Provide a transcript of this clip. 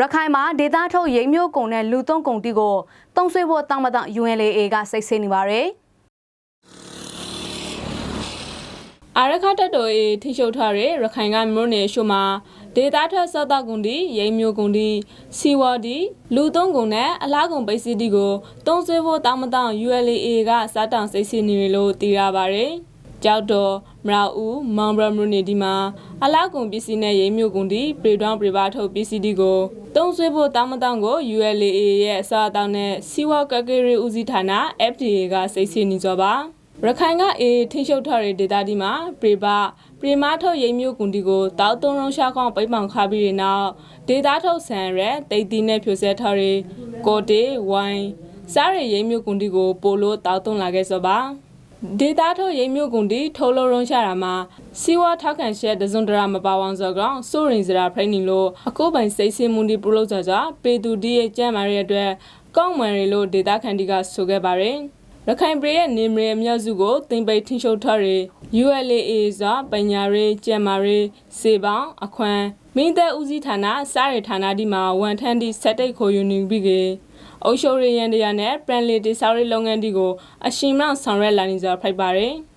ရခိုင်မှာဒေသထုတ်ရိမ်မျိုးကုံနဲ့လူသုံးကုံတီကိုတုံးဆွေးဖို့တောင်းမတောင်း UNLA ကစိတ်ဆင်းနေပါတယ်အာရခတက်တော်အေထိရှုပ်ထားတဲ့ရခိုင်ကမြို့နယ်ရှို့မှာဒေတာထက်စောက်တာကွန်ဒီရိမ်မျိုးကွန်ဒီစီဝါဒီလူသုံးကွန်နဲ့အလားကွန်ပိတ်စီတီကိုတုံးဆွေးဖို့တောင်းမတောင်း ULA ကစားတောင်စိတ်ဆင်းနေတယ်လို့သိရပါတယ်။ကြောက်တော်မရာဦးမောင်ဘရမြို့နယ်ဒီမှာအလားကွန်ပစ္စည်းနဲ့ရိမ်မျိုးကွန်ဒီပြေတောင်းပြေပါထုတ်ပစ္စည်းတီကို တုံးဆွေးဖို့တောင်းမတောင်းကို ULA ရဲ့အစားအသောက်နဲ့စီဝါကကေရီဦးစီးဌာန FDA ကစိတ်ဆင်းနေကြပါရခိုင်ကအေးထိရှုပ်ထားတဲ့ဒေတာဒီမှာပြေပါပရိမာထုတ်ရိမ်မျိုးကွန်တီကိုတောက်သုံးလုံးရှာခေါင်ပိတ်ပောင်ခါပြီးတဲ့နောက်ဒေတာထုတ်ဆန်ရဲတိတ်တီနဲ့ဖြိုဆဲထားတဲ့ကိုတေဝိုင်းစားရရိမ်မျိုးကွန်တီကိုပိုလို့တောက်သုံးလာခဲ့စောပါ ဒေတာထုတ်ရိမ်မျိုးကွန်တီထိုးလုံးလုံးရှာတာမှာစီဝါထောက်ခံချက်တစုံတရာမပါဝအောင်စောကောင်စိုးရင်စရာဖိနေလို့အခုပိုင်စိတ်ဆင်းမှုဒီပရိုလို့ကြကြပေတူဒီရဲ့ကြမ်းမာရဲ့အတွက်ကောင်းမွန်ရီလို့ဒေတာခန်တီကဆိုခဲ့ပါတယ်ရခိုင်ပြည်ရဲ့နေမရမြောက်စုကိုတင်ပိတ်ထင်းရှုပ်ထားတဲ့ ULA ဇာပညာရေးကျက်မာရေးစေပောင်းအခွန်မင်းသက်ဦးစီးဌာနစားရဌာနဒီမှာဝန်ထမ်းဒီစက်တိတ်ခိုယူနေပြီးက အုပ်ချုပ်ရေးရန်တရားနဲ့ပရန်လီတိဆောက်ရေးလုပ်ငန်းဒီကိုအရှိန်မောင်ဆောင်ရွက်လာနေကြဖိုက်ပါတယ်။